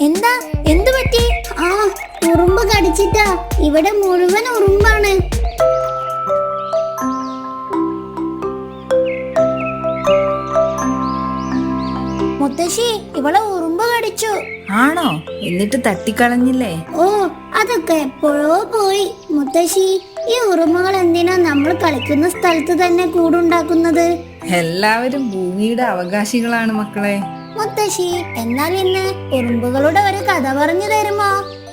എന്താ? എന്തു ആ ഉറുമ്പ് കടിച്ചിട്ടാ. ഇവിടെ മുഴുവൻ ഉറുമ്പാണ്. മുത്തശ്ശി ഇവളെ ഉറുമ്പ് കടിച്ചു. ആണോ? എന്നിട്ട് തട്ടിക്കളഞ്ഞില്ലേ? ഓ അതൊക്കെ എപ്പോഴോ പോയി. മുത്തശ്ശി ഈ ഉറുമ്പുകൾ എന്തിനാ നമ്മൾ കളിക്കുന്ന സ്ഥലത്ത് തന്നെ കൂടുണ്ടാക്കുന്നത്? എല്ലാവരും ഭൂമിയുടെ അവകാശികളാണ് മക്കളെ. മുത്തശ്ശി എന്നാൽ ഇന്ന് ഉറുമ്പുകളുടെ ഒരു കഥ പറഞ്ഞു തരുമോ?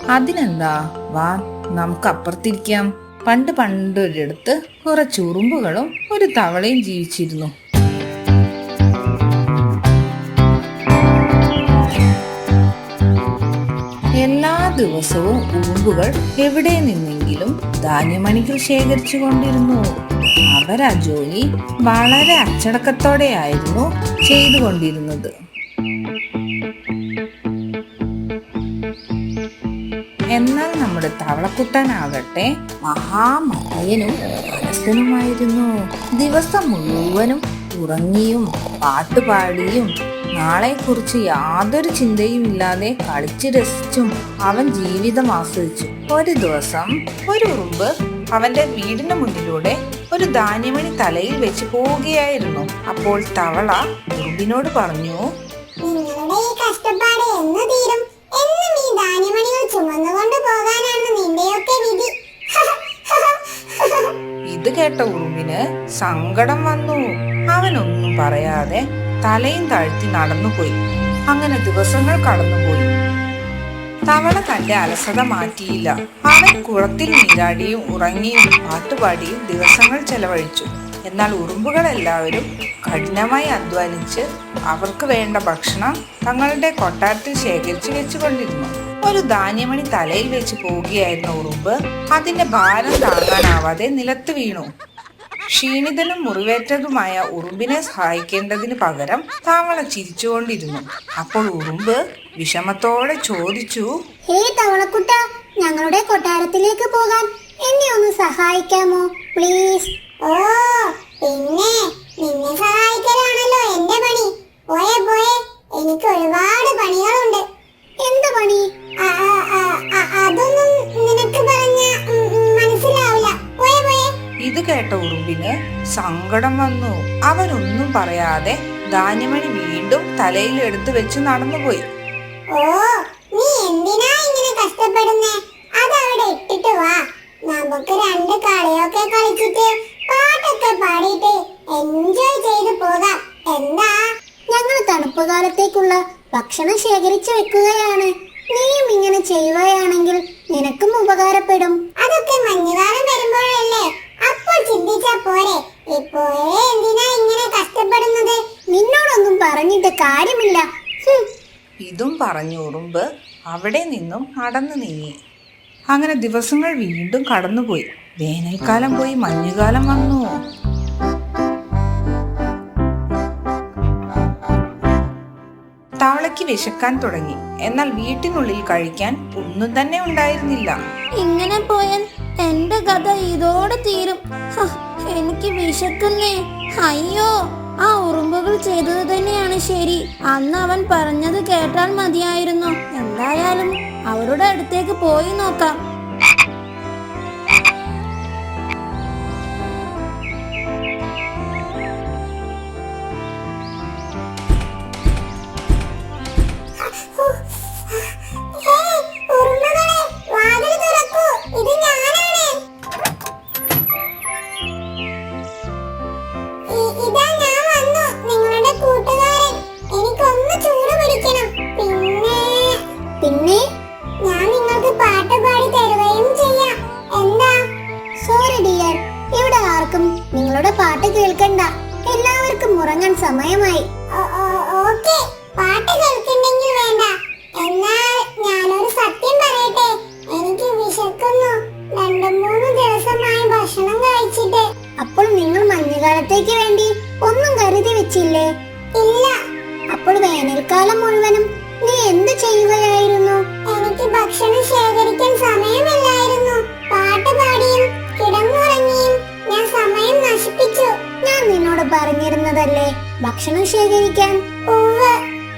അതിനെന്താ? വാ നമുക്ക് അപ്പുറത്തിരിക്കാം പണ്ട് പണ്ടൊരിടത്ത് കുറച്ച് ഉറുമ്പുകളും ഒരു തവളയും ജീവിച്ചിരുന്നു. എല്ലാ ദിവസവും ഉറുമ്പുകൾ എവിടെ നിന്നെങ്കിലും ധാന്യമണികൾ ശേഖരിച്ചു കൊണ്ടിരുന്നു. അവർ ആ ജോലി വളരെ അച്ചടക്കത്തോടെയായിരുന്നു ചെയ്തുകൊണ്ടിരുന്നത് എന്നാൽ നമ്മുടെ തവളക്കുട്ടനാകട്ടെ മഹാമയനും ദിവസം മുഴുവനും ഉറങ്ങിയും പാട്ടുപാടിയും നാളെക്കുറിച്ച് യാതൊരു ചിന്തയും ഇല്ലാതെ കളിച്ച് രസിച്ചും അവൻ ജീവിതം ആസ്വദിച്ചു. ഒരു ദിവസം ഒരു ഉറുമ്പ് അവന്റെ വീടിന് മുന്നിലൂടെ ഒരു ധാന്യമണി തലയിൽ വെച്ച് പോവുകയായിരുന്നു. അപ്പോൾ തവള ഉറുമ്പിനോട് പറഞ്ഞു നിങ്ങളുടെ ഈ കഷ്ടപ്പാട് എന്ന് തീരും. എന്നും ഈ ധാന്യമണികൾ ചുമന്നുകൊണ്ട് പോകാനാണ് നിന്റെയൊക്കെ വിധി. ഇത് കേട്ട ഉറുമ്പിന് സങ്കടം വന്നു. അവനൊന്നും പറയാതെ തലയും താഴ്ത്തി നടന്നുപോയി. അങ്ങനെ ദിവസങ്ങൾ കടന്നുപോയി. തവള തന്റെ അലസത മാറ്റിയില്ല. അവൻ കുളത്തിൽ നീരാടിയും ഉറങ്ങിയും പാട്ടുപാടിയും ദിവസങ്ങൾ ചെലവഴിച്ചു. എന്നാൽ ഉറുമ്പുകളെല്ലാവരും കഠിനമായി അധ്വാനിച്ച് അവർക്ക് വേണ്ട ഭക്ഷണം തങ്ങളുടെ കൊട്ടാരത്തിൽ ശേഖരിച്ചു വെച്ചുകൊണ്ടിരുന്നു. ഒരു ധാന്യമണി തലയിൽ വെച്ച് പോവുകയായിരുന്ന ഉറുമ്പ് അതിന്റെ ഭാരം താങ്ങാനാവാതെ നിലത്ത് വീണു. ക്ഷീണിതനും മുറിവേറ്റതുമായ ഉറുമ്പിനെ സഹായിക്കേണ്ടതിന് പകരം താവള ചിരിച്ചുകൊണ്ടിരുന്നു. അപ്പോൾ ഉറുമ്പ് വിഷമത്തോടെ ചോദിച്ചു ഹേ തവളക്കുട്ട ഞങ്ങളുടെ കൊട്ടാരത്തിലേക്ക് പോകാൻ എന്നെ ഒന്ന് സഹായിക്കാമോ? പ്ലീസ് ഓ പിന്നെ നിന്നെ സഹായിക്കലാണല്ലോ എന്റെ പണി. പോയെ സങ്കടം വന്നു. അവനൊന്നും പറയാതെ ധാന്യമണി വീണ്ടും തലയിൽ എടുത്തു വെച്ച് നടന്നുപോയി. ഓ നീ എന്തിനാ ഇങ്ങനെ കഷ്ടപ്പെടുന്നേ? അവിടെ ഇട്ടിട്ട് വാ. നമുക്ക് രണ്ട് കളിയൊക്കെ കളിച്ചിട്ട് പാട്ടൊക്കെ പാടിയിട്ട് എൻജോയ് ചെയ്ത് പോകാം. എന്താ? ഞങ്ങൾ തണുപ്പ് കാലത്തേക്കുള്ള ഭക്ഷണം ശേഖരിച്ചു വെക്കുകയാണ്. നീയും ഇങ്ങനെ ചെയ്യുകയാണെങ്കിൽ നിനക്കും ഉപകാരപ്പെടും. അതൊക്കെ മഞ്ഞുകാലം വരുമ്പോഴല്ലേ അപ്പോൾ ചിന്തിച്ചാ പോരെ ഇപ്പോഴേ എന്തിനാ ഇങ്ങനെ കഷ്ടപ്പെടുന്നത് നിന്നോടൊന്നും പറഞ്ഞിട്ട് കാര്യമില്ല ഹും. ഇതും പറഞ്ഞു ഉറുമ്പ് അവിടെ നിന്നും നടന്നു നീങ്ങി. അങ്ങനെ ദിവസങ്ങൾ വീണ്ടും കടന്നുപോയി. വേനൽക്കാലം പോയി മഞ്ഞുകാലം വന്നു. തവളയ്ക്ക് വിശക്കാൻ തുടങ്ങി. എന്നാൽ വീട്ടിനുള്ളിൽ കഴിക്കാൻ ഒന്നും തന്നെ ഉണ്ടായിരുന്നില്ല. ഇങ്ങനെ പോയാൽ എന്റെ കഥ ഇതോടെ തീരും. എനിക്ക് വിശക്കുന്നേ. അയ്യോ. ആ ഉറുമ്പുകൾ ചെയ്തത് തന്നെയാണ് ശരി. അന്ന് അവൻ പറഞ്ഞത് കേട്ടാൽ മതിയായിരുന്നു. എന്തായാലും അവരുടെ അടുത്തേക്ക് പോയി നോക്കാം. കേൾക്കണ്ട എല്ലാവർക്കും ഉറങ്ങാൻ സമയമായി. ഓക്കേ. പാട്ട് കേൾക്കുന്നെങ്കിൽ വേണ്ട. എന്നാൽ ഞാനൊരു സത്യം പറയട്ടെ. എനിക്ക് വിശക്കുന്നു. രണ്ടു മൂന്ന് ദിവസമായി ഭക്ഷണം കഴിച്ചിട്ട്. അപ്പോൾ നിങ്ങൾ മഞ്ഞുകാലത്തേക്ക് വേണ്ടി ഒന്നും കരുതി വെച്ചില്ലേ? ഇല്ല. അപ്പോൾ വേനൽക്കാലം മുഴുവനും നീ എന്ത് ചെയ്യുകയായിരുന്നു? എനിക്ക് ഭക്ഷണം ഭക്ഷണം ശേഖരിക്കാൻ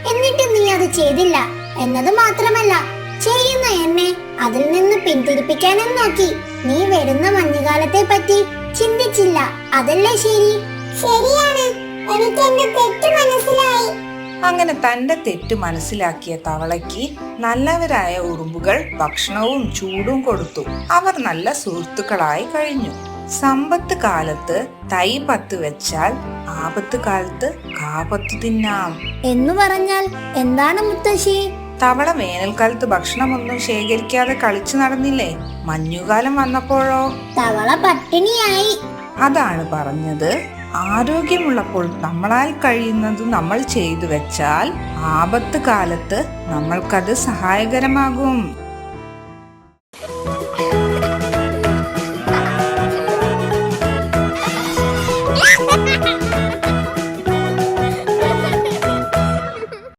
എന്നിട്ട് നീ അത് ചെയ്തില്ല എന്നത് മാത്രമല്ല ചെയ്യുന്ന എന്നെ അതിൽ നിന്ന് പിന്തിരിപ്പിക്കാനും നോക്കി നീ വരുന്ന മഞ്ഞുകാലത്തെ പറ്റി ചിന്തിച്ചില്ല അതല്ലേ ശരി? ശരിയാണ്. എനിക്ക് എന്റെ തെറ്റ് മനസ്സിലായി. അങ്ങനെ തന്റെ തെറ്റ് മനസ്സിലാക്കിയ തവളയ്ക്ക് നല്ലവരായ ഉറുമ്പുകൾ ഭക്ഷണവും ചൂടും കൊടുത്തു. അവർ നല്ല സുഹൃത്തുക്കളായി കഴിഞ്ഞു. സമ്പത്ത് കാലത്ത് തൈ പത്ത് വെച്ചാൽ ആപത്ത് കാലത്ത് കാപത്ത് തിന്നാം. എന്ന് പറഞ്ഞാൽ എന്താണ് മുത്തശ്ശി? തവള വേനൽക്കാലത്ത് ഭക്ഷണമൊന്നും ശേഖരിക്കാതെ കളിച്ചു നടന്നില്ലേ? മഞ്ഞുകാലം വന്നപ്പോഴോ? തവള പട്ടിണിയായി. അതാണ് പറഞ്ഞത്. ആരോഗ്യമുള്ളപ്പോൾ നമ്മളാൽ കഴിയുന്നത് നമ്മൾ ചെയ്തു വെച്ചാൽ ആപത്ത് കാലത്ത് നമ്മൾക്കത് സഹായകരമാകും.